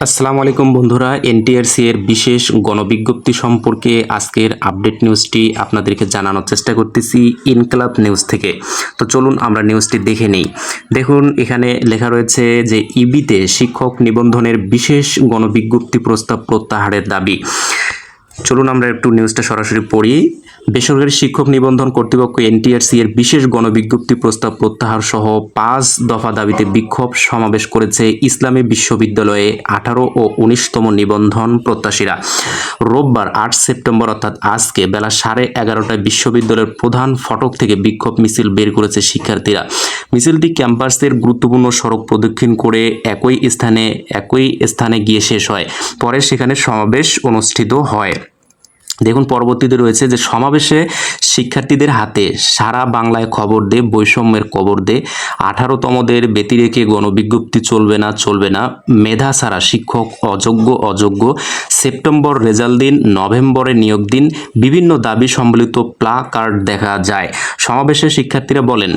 আসসালামু আলাইকুম বন্ধুরা, এনটিআরসি এর বিশেষ গণবিজ্ঞপ্তি সম্পর্কে আজকের আপডেট নিউজটি আপনাদেরকে জানানোর চেষ্টা করতেছি ইনকলাব নিউজ থেকে। তো চলুন আমরা নিউজটি দেখে নেই। দেখুন, এখানে লেখা রয়েছে যে ইবিতে শিক্ষক নিবন্ধনের বিশেষ গণবিজ্ঞপ্তি প্রস্তাব প্রত্যাহারের দাবি। চলুন আমরা একটু নিউজটা সরাসরি পড়ি। বেসরকারি শিক্ষক নিবন্ধন কর্তৃপক্ষ এনটিআরসি এর বিশেষ গণবিজ্ঞপ্তি প্রস্তাব প্রত্যাহার সহ পাঁচ দফা দাবিতে বিক্ষোভ সমাবেশ করেছে ইসলামী বিশ্ববিদ্যালয়ে আঠারো ও উনিশতম নিবন্ধন প্রত্যাশীরা। রোববার আট সেপ্টেম্বর অর্থাৎ আজকে বেলা সাড়ে এগারোটায় বিশ্ববিদ্যালয়ের প্রধান ফটক থেকে বিক্ষোভ মিছিল বের করেছে শিক্ষার্থীরা। মিছিলটি ক্যাম্পাসের গুরুত্বপূর্ণ সড়ক প্রদক্ষিণ করে একই স্থানে একই স্থানে গিয়ে শেষ হয়। পরে সেখানে সমাবেশ অনুষ্ঠিত হয়। দেখুন, পরবর্তীতে রয়েছে যে সমাবেশে শিক্ষার্থীদের হাতে সারা বাংলায় খবর দে, বৈষম্যের খবর দে। আঠারোতমদের ব্যতিরেকে গণবিজ্ঞপ্তি চলবে না চলবে না। মেধা ছাড়া শিক্ষক অযোগ্য অযোগ্য। সেপ্টেম্বর রেজাল্ট দিন, নভেম্বরে নিয়োগ দিন। বিভিন্ন দাবি সম্বলিত প্লা কার্ড দেখা যায়। সমাবেশে শিক্ষার্থীরা বলেন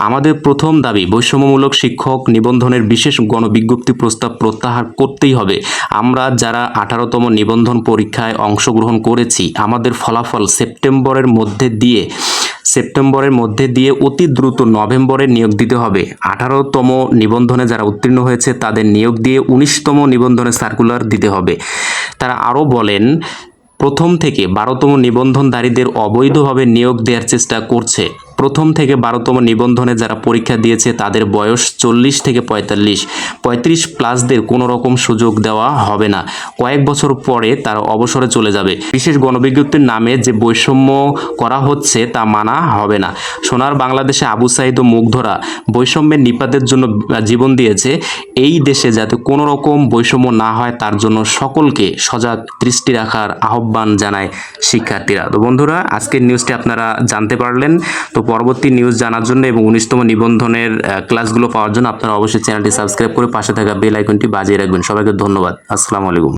আমাদের প্রথম দাবি, বৈষম্যমূলক শিক্ষক নিবন্ধনের বিশেষ গণবিজ্ঞপ্তি প্রস্তাব প্রত্যাহার করতেই হবে। আমরা যারা আঠারোতম নিবন্ধন পরীক্ষায় অংশগ্রহণ করেছি, আমাদের ফলাফল সেপ্টেম্বরের মধ্যে দিয়ে, সেপ্টেম্বরের মধ্যে দিয়ে অতি দ্রুত নভেম্বরে নিয়োগ দিতে হবে। আঠারোতম নিবন্ধনে যারা উত্তীর্ণ হয়েছে, তাদের নিয়োগ দিয়ে উনিশতম নিবন্ধনে সার্কুলার দিতে হবে। তারা আরও বলেন, প্রথম থেকে বারোতম নিবন্ধনধারীদের অবৈধভাবে নিয়োগ দেওয়ার চেষ্টা করছে। প্রথম থেকে বারোতম নিবন্ধনে যারা পরীক্ষা দিয়েছে, তাদের বয়স চল্লিশ থেকে পঁয়তাল্লিশ। পঁয়ত্রিশ প্লাসদের কোনো রকম সুযোগ দেওয়া হবে না। কয়েক বছর পরে তারা অবসরে চলে যাবে। বিশেষ গণবিজ্ঞপ্তির নামে যে বৈষম্য করা হচ্ছে, তা মানা হবে না। সোনার বাংলাদেশে আবু সাইদ ও মুগ্ধরা বৈষম্যের নিপাতের জন্য জীবন দিয়েছে। এই দেশে যাতে কোনো রকম বৈষম্য না হয়, তার জন্য সকলকে সজাগ দৃষ্টি রাখার আহ্বান জানায় শিক্ষার্থীরা। তো বন্ধুরা, আজকের নিউজটি আপনারা জানতে পারলেন। তো পরবর্তী নিউজ জানার জন্য এবং উনিশতম নিবন্ধনের ক্লাসগুলো পাওয়ার জন্য আপনারা অবশ্যই চ্যানেলটি সাবস্ক্রাইব করে পাশে থাকা বেল আইকনটি বাজিয়ে রাখবেন। সবাইকে ধন্যবাদ। আসসালামু আলাইকুম।